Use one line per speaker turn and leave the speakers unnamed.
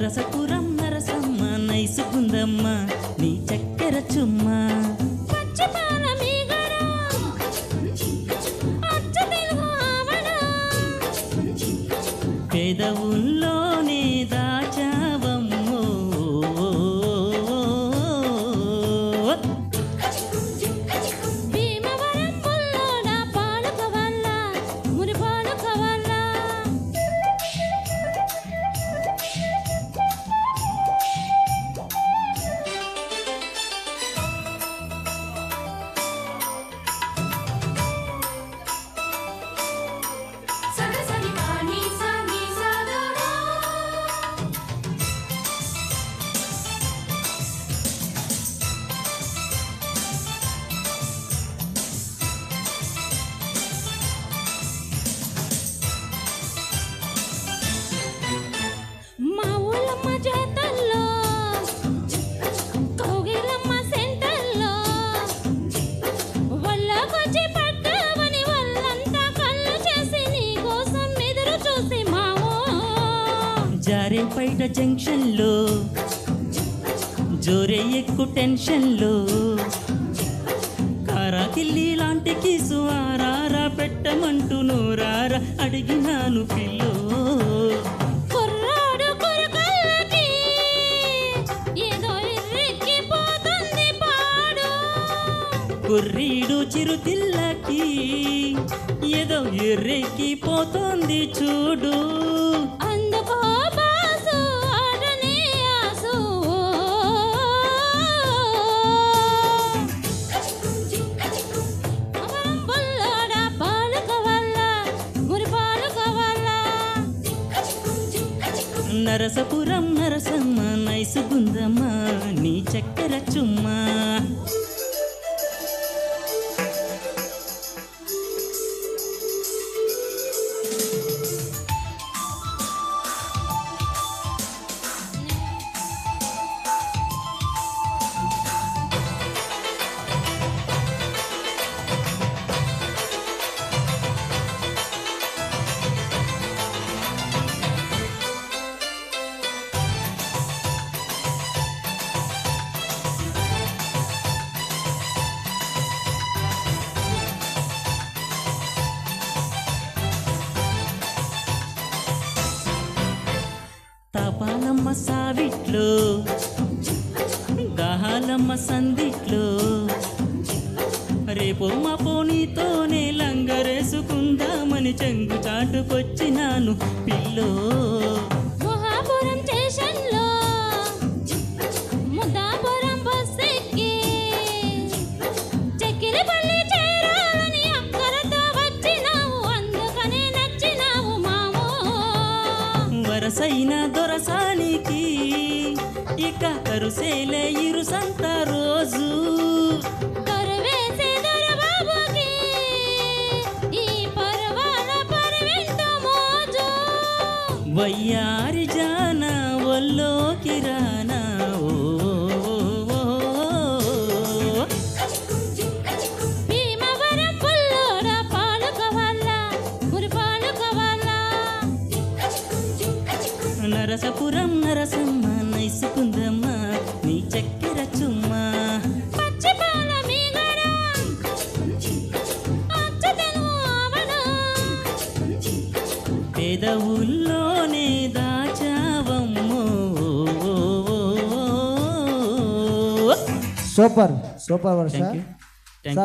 నరసపురం నరసమ్మ నైసుకుందమ్మ నీ చక్కెర చుమ్మ. పేద ఊళ్ళో
జారేపైట జంక్షన్లో జోరే ఎక్కు టెన్షన్లో. కారాకిల్లి లాంటి కిసు ఆరారా పెట్టమంటూ నోరారా అడిగినాను పిల్లో.
ఏదో
కుర్రీడు చిరుతిల్లకి ఏదో ఎర్రెక్కిపోతోంది చూడు. నరసపురం నరసమ్మ నైసు గుందమ్మ నీ చక్కెర చుమ్మా. తపాలమ్మ సావిట్లో దహాలమ్మ సందిట్లో. రేపో మా పోనీతోనే లంగరేసుకుందామని చెంగు చాటుకొచ్చినాను పిల్లో. దొరసానికి ఇక కరుసేలే ఇరుసంత రోజు. వయ్యారి జాన ఒల్లోకి రానా నరసపురం నరసమ్మ నైసుకుందమ్మ నీ చక్కెర చుమ్మా.
ఆవడ
పెదవుల్లోనే దాచావమ్మో.
Super super Varsha.